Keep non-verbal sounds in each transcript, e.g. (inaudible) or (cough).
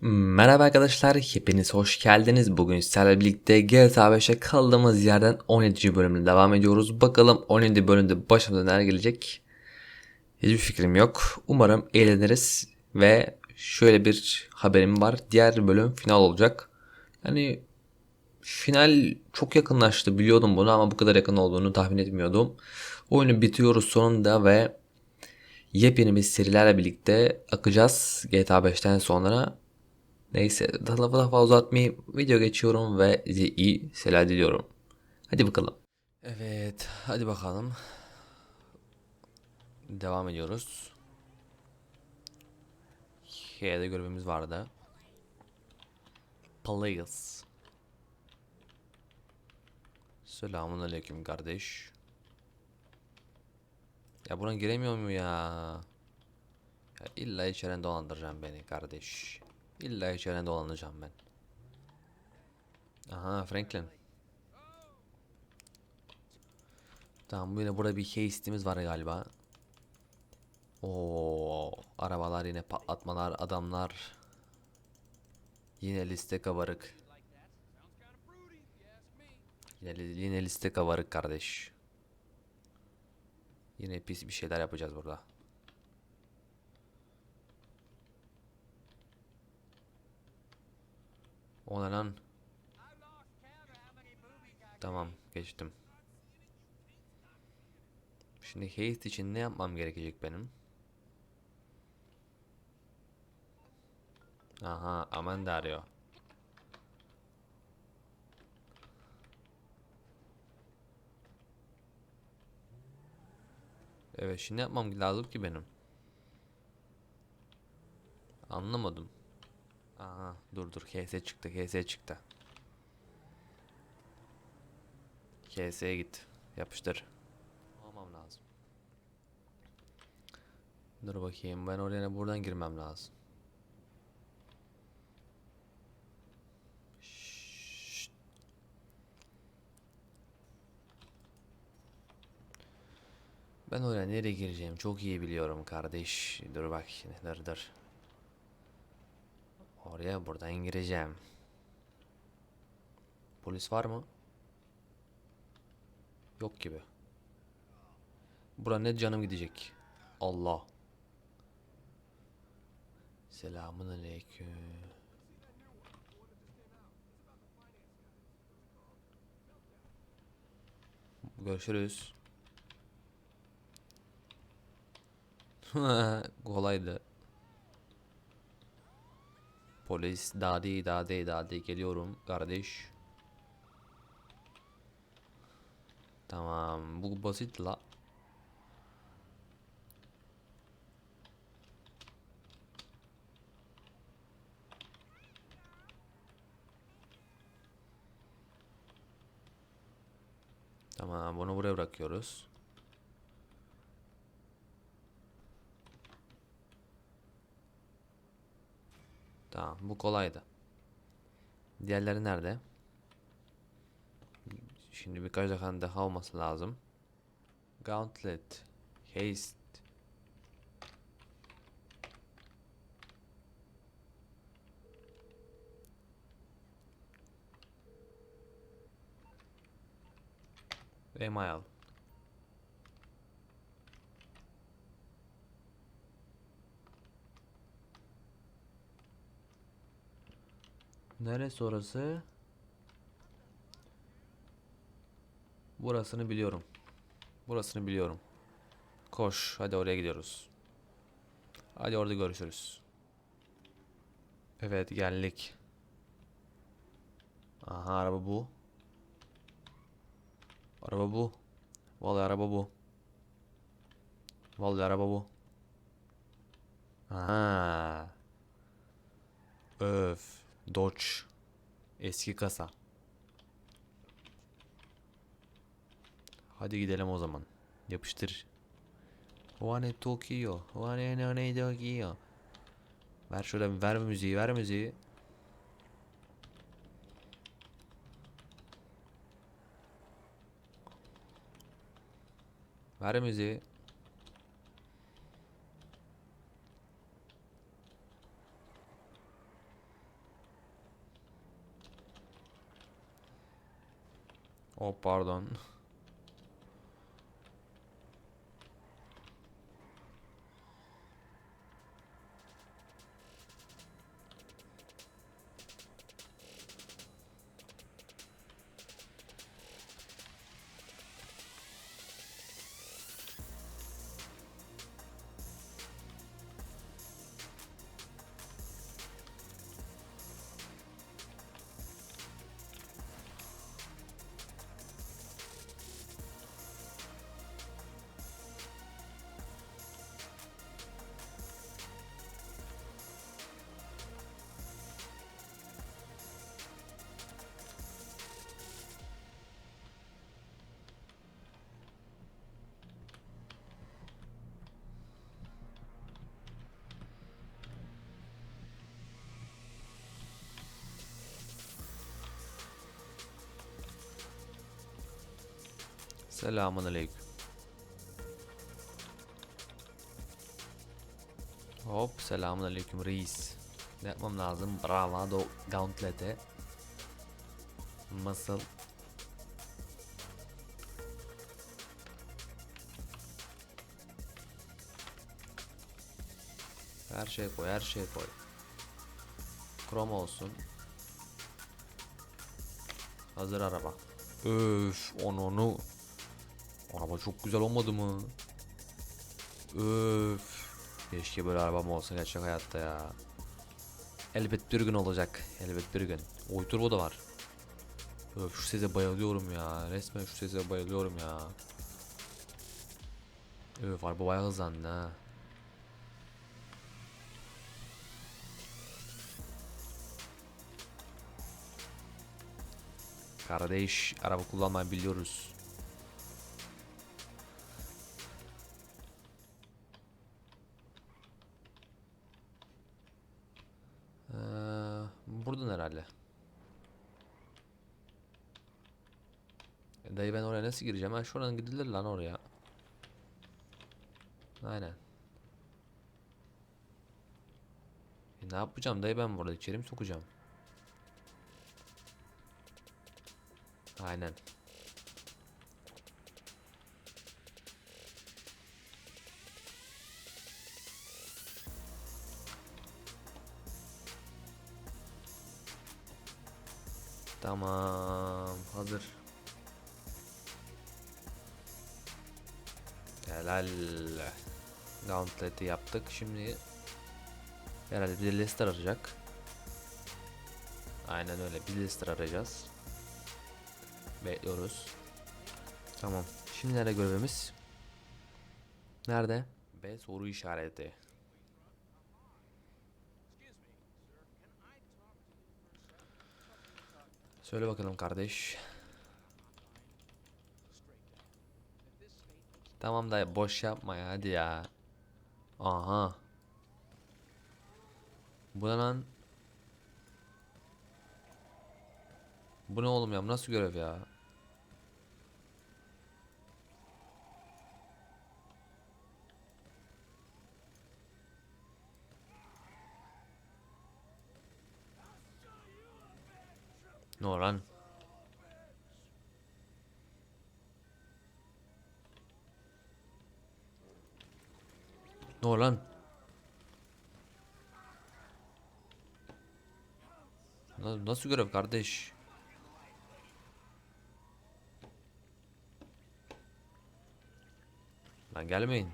Merhaba arkadaşlar, hepiniz hoş geldiniz. Bugün sizlerle birlikte GTA 5'e kaldığımız yerden 17. bölümüne devam ediyoruz. Bakalım 17 bölümde başımıza neler gelecek? Hiçbir fikrim yok. Umarım eğleniriz ve şöyle bir haberim var. Diğer bölüm final olacak. Yani final çok yakınlaştı biliyordum bunu ama bu kadar yakın olduğunu tahmin etmiyordum. Oyunu bitiyoruz sonunda ve yepyeni bir serilerle birlikte akacağız GTA 5'ten sonra. Neyse lafı daha fazla uzatmayayım. Video geçiyorum ve size iyi seyirler diliyorum. Hadi bakalım. Evet hadi bakalım. Devam ediyoruz. H'de görevimiz vardı. Please. Selamun aleyküm kardeş. Ya buna giremiyor mu ya? Ya illa içeren dolandıracaksın beni kardeş. İlla içeren dolanacağım ben. Aha Franklin. Tamam yine burada bir case'imiz var galiba. Oo, arabalar yine patlatmalar, adamlar. Yine liste kabarık. Yine, yine liste kabarık kardeş. Yine pis bir şeyler yapacağız burada. O ne lan? Tamam geçtim. Şimdi haste için ne yapmam gerekecek benim? Aha Amanda arıyor. Evet şimdi yapmam lazım ki benim. Anlamadım. Aha dur dur KS çıktı KS çıktı. KS'ye git. Yapıştır. Almam lazım. Dur bakayım ben oraya buradan girmem lazım. Ben oraya nereye gireceğim çok iyi biliyorum kardeş. Dur bak şimdi dur dur. Oraya buradan gireceğim. Polis var mı? Yok gibi. Bura ne canım gidecek. Allah. Selamun aleyküm. Görüşürüz. (laughs) Kolaydı. Polis dadi dadi dadi geliyorum kardeş. Tamam bu basit la. Tamam bunu buraya bırakıyoruz. Tamam bu kolaydı. Diğerleri nerede? Şimdi birkaç dakika daha olması lazım. Gauntlet. Haste. Email. Neresi orası? Burasını biliyorum. Burasını biliyorum. Koş. Hadi oraya gidiyoruz. Hadi orada görüşürüz. Evet geldik. Aha araba bu. Araba bu. Vallahi araba bu. Vallahi araba bu. Aha. Öf. Dodge. Eski kasa. Hadi gidelim o zaman. Yapıştır. One Tokyo. One ne Tokyo. Ver şöyle ver müziği ver müziği. Ver müziği. Oh pardon. Selamun aleyküm. Hop selamun aleyküm reis. Ne yapmam lazım? Bravado Gauntlet'e. Muscle. Her şey koy, her şey koy. Krom olsun. Hazır araba. Öf, onu onu. Araba çok güzel olmadı mı? Öf. Keşke böyle arabam olsa gerçek hayatta ya. Elbet bir gün olacak. Elbet bir gün. Oy turbo da var. Öf şu sese bayılıyorum ya. Resmen şu sese bayılıyorum ya. Öf araba bayağı hızlandı ha. Kardeş araba kullanmayı biliyoruz. Nasıl gireceğim? Ha şuradan gidilir lan oraya. Aynen. E, ne yapacağım dayı ben burada içeri mi sokacağım? Aynen. Tamam, hazır. Helal. Gauntlet'i yaptık. Şimdi herhalde bir Leicester arayacak. Aynen öyle. Bir Leicester arayacağız. Bekliyoruz. Tamam. Şimdi nerede görevimiz? Nerede? B soru işareti. Söyle bakalım kardeş. Tamam da boş yapma ya hadi ya. Aha. Bu ne lan? Bu ne oğlum ya? Nasıl görev ya? Ne o lan? Ne lan? Na- Nasıl görev kardeş? Lan gelmeyin.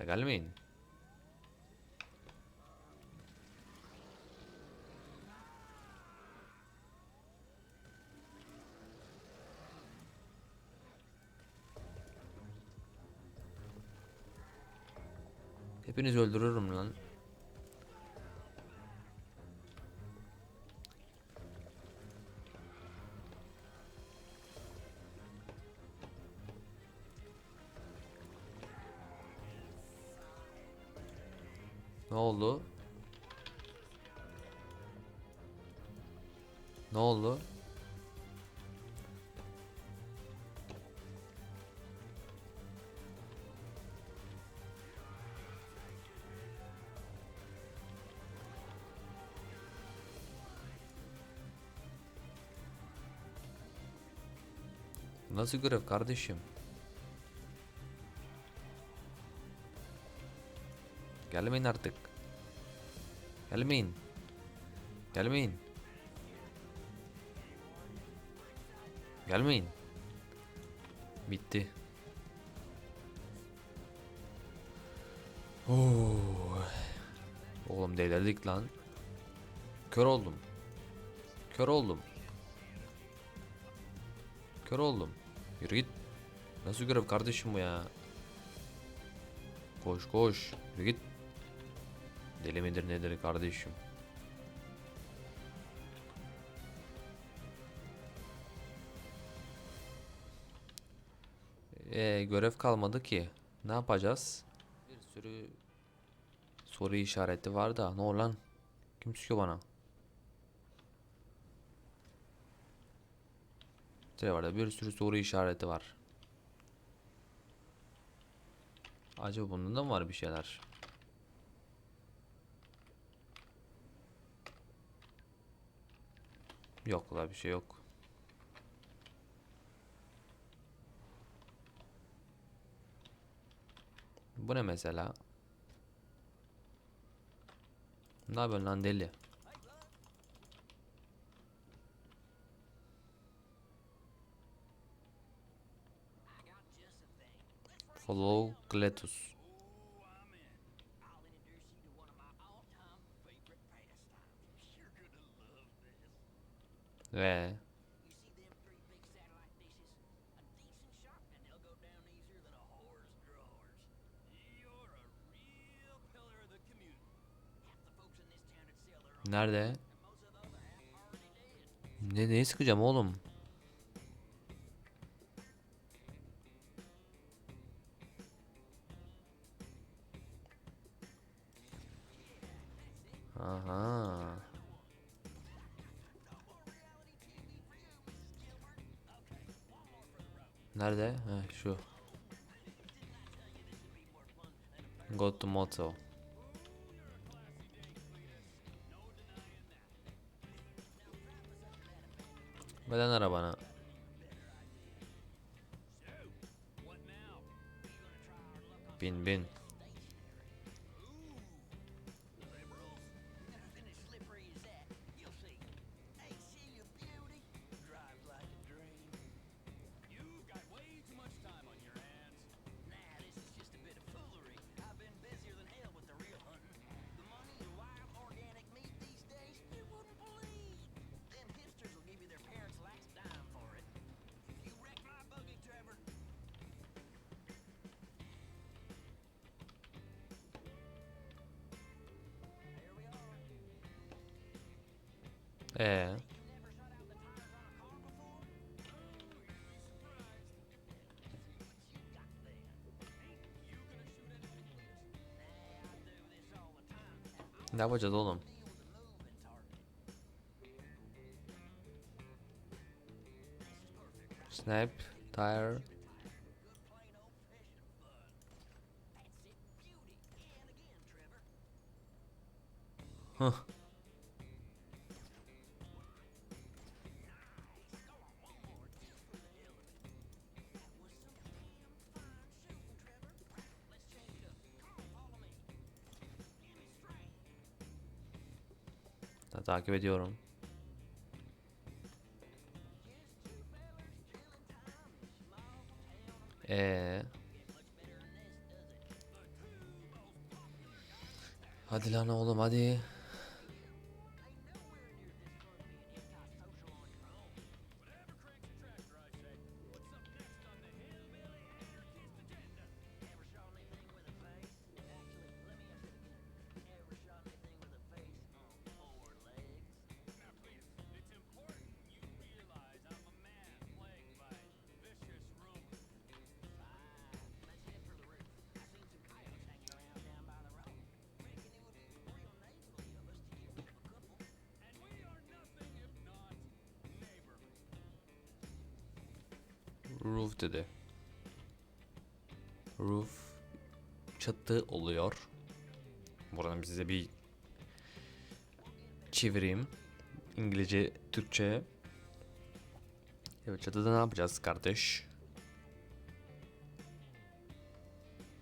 Lan gelmeyin. Hepinizi öldürürüm lan. Ne oldu? Ne oldu? nasıl görev kardeşim? Gelmeyin artık. Gelmeyin. Gelmeyin. Gelmeyin. Bitti. Oo. Oğlum delirdik lan. Kör oldum. Kör oldum. Kör oldum. Yürü git. Nasıl görev kardeşim bu ya? Koş koş. Yürü git. Deli midir nedir kardeşim? Ee, görev kalmadı ki. Ne yapacağız? Bir sürü soru işareti var da ne olan? Kim sıkıyor bana? gösteri var da bir sürü soru işareti var. Acaba bunda da mı var bir şeyler? Yok la bir şey yok. Bu ne mesela? Ne yapıyorsun lan deli? Follow Kletus. Ve Nerede? Ne neyi sıkacağım oğlum? Aha. Nerede? Heh, şu. Go to motto. Beden arabana. Bin bin. Ee. Ne yapacağız oğlum? Snap, tire. Huh. Takip ediyorum. Ee. Hadi lan oğlum hadi. roof dedi. Roof çatı oluyor. Buradan size bir çevireyim. İngilizce, Türkçe. Evet çatıda ne yapacağız kardeş?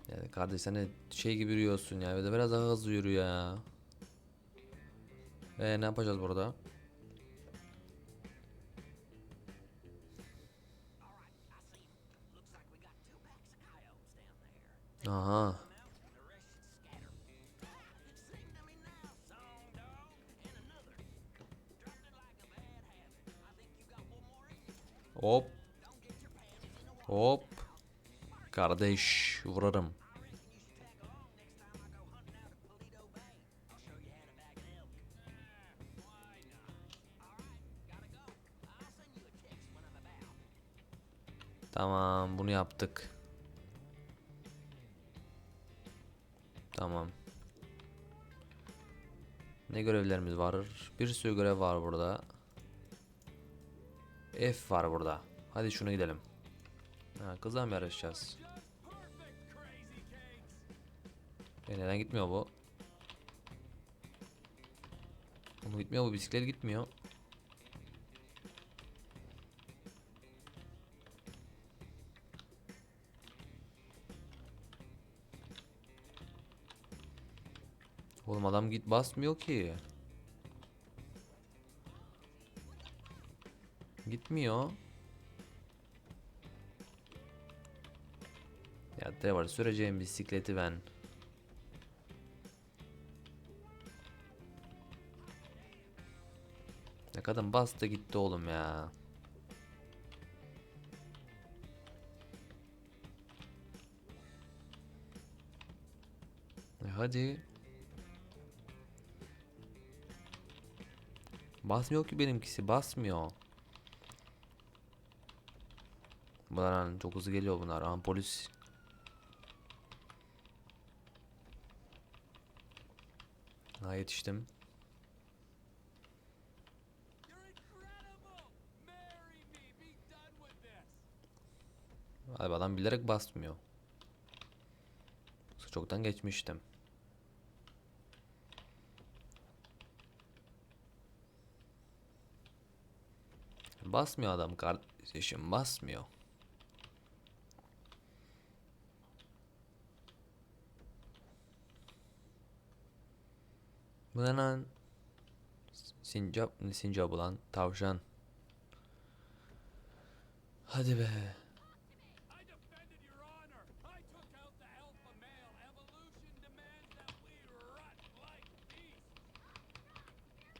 Yani kardeş sen şey gibi yürüyorsun ya. Bir de biraz daha hızlı yürü ya. Eee ne yapacağız burada? You. Hop hop. Kardeş vurarım. I reckon you Ne görevlerimiz var? Bir sürü görev var burada. F var burada. Hadi şuna gidelim. Ha, kızla mı yarışacağız? E neden gitmiyor bu? Onu gitmiyor bu bisiklet gitmiyor. Git basmıyor ki. Gitmiyor. Ya de var süreceğim bisikleti ben. Ne kadın bastı gitti oğlum ya. E hadi. Basmıyor ki benimkisi basmıyor. Bunlar hani çok hızlı geliyor bunlar. Ama polis. Ha yetiştim. Abi adam bilerek basmıyor. Çoktan geçmiştim. Basmıyor adam kardeşim basmıyor. Bu ne lan? Sincap ne sincapı lan? Tavşan. Hadi be.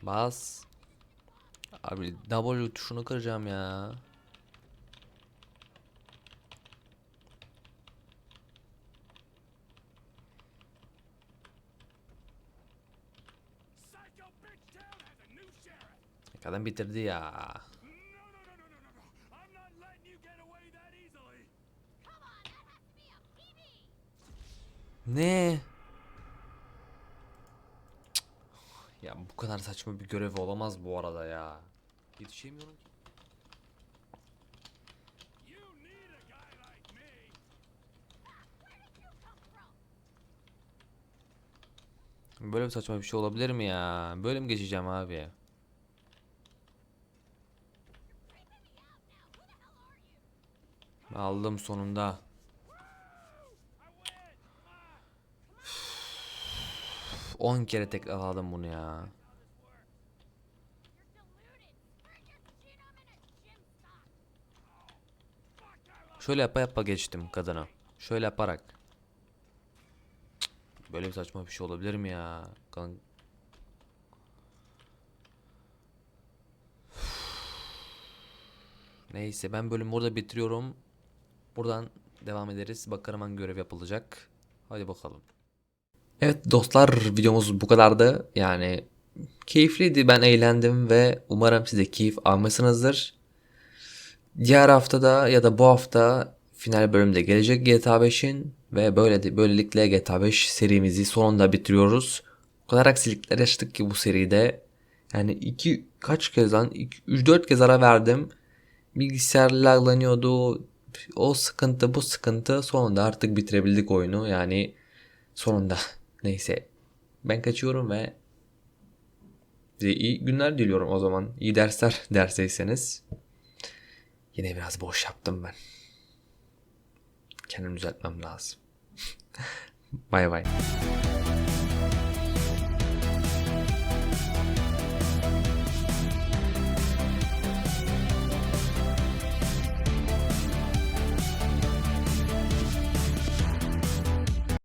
Bas. Abi W tuşunu kıracağım ya. Kadın bitirdi ya. No, no, no, no, no, no, no. I'm not letting you get away that easily. Ne? Cık. Ya bu kadar saçma bir görev olamaz bu arada ya. Yetişemiyorum ki. Böyle bir saçma bir şey olabilir mi ya? Böyle mi geçeceğim abi? Aldım sonunda. Üf, 10 kere tekrarladım bunu ya. Şöyle yapa yapa geçtim kadına. Şöyle yaparak. Böyle bir saçma bir şey olabilir mi ya? Kan Neyse ben bölümü burada bitiriyorum. Buradan devam ederiz. Bakarım hangi görev yapılacak. Hadi bakalım. Evet dostlar videomuz bu kadardı. Yani keyifliydi. Ben eğlendim ve umarım siz de keyif almışsınızdır. Diğer haftada ya da bu hafta final bölümde gelecek GTA 5'in ve böyle böylelikle GTA 5 serimizi sonunda bitiriyoruz. O kadar aksilikler yaşadık ki bu seride. Yani iki kaç kez lan 3-4 kez ara verdim. Bilgisayar laglanıyordu. O sıkıntı bu sıkıntı sonunda artık bitirebildik oyunu. Yani sonunda (laughs) neyse ben kaçıyorum ve size iyi günler diliyorum o zaman. İyi dersler (laughs) derseyseniz. Yine biraz boş yaptım ben. Kendimi düzeltmem lazım. (laughs) bay bay.